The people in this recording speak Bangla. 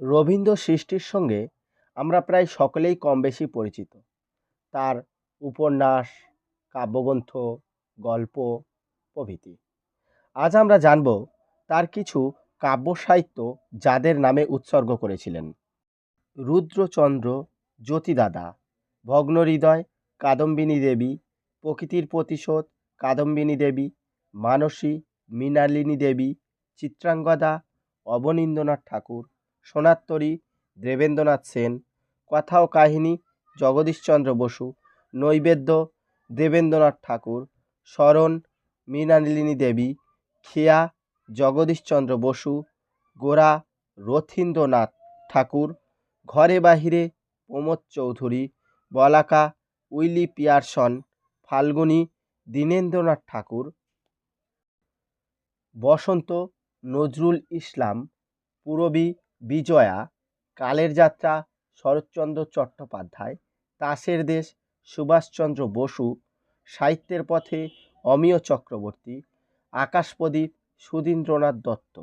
রবীন্দ্র সৃষ্টির সঙ্গে আমরা প্রায় সকলেই কম বেশি পরিচিত। তার উপন্যাস, কাব্যগ্রন্থ, গল্প, প্রভৃতি। আজ আমরা জানব তার কিছু কাব্য সাহিত্য যাদের নামে উৎসর্গ করেছিলেন। রুদ্রচন্দ্র জ্যোতিদাদা, ভগ্নহৃদয় কাদম্বিনী দেবী, প্রকৃতির প্রতিশোধ কাদম্বিনী দেবী, মানসী মৃণালিনী দেবী, চিত্রাঙ্গদা, অবনীন্দ্রনাথ ঠাকুর সোনাত্তরী, দেবেন্দ্রনাথ সেন কথা ও কাহিনী জগদীশচন্দ্র বসু, নৈবেদ্য দেবেন্দ্রনাথ ঠাকুর, স্মরণ মৃণালিনী দেবী, খেয়া জগদীশচন্দ্র বসু, গোরা রথীন্দ্রনাথ ঠাকুর, ঘরে বাহিরে প্রমোদ চৌধুরী, বলাকা উইলি পিয়ারসন, ফাল্গুনী দীনেন্দ্রনাথ ঠাকুর, বসন্ত নজরুল ইসলাম, পূরবী বিজয়া, কালের যাত্রা, শরৎচন্দ্র চট্টোপাধ্যায় তাসের দেশ, সুভাষচন্দ্র বসু, সাহিত্যের পথে অমিয় চক্রবর্তী, আকাশপ্রদীপ, সুধীন্দ্রনাথ দত্ত।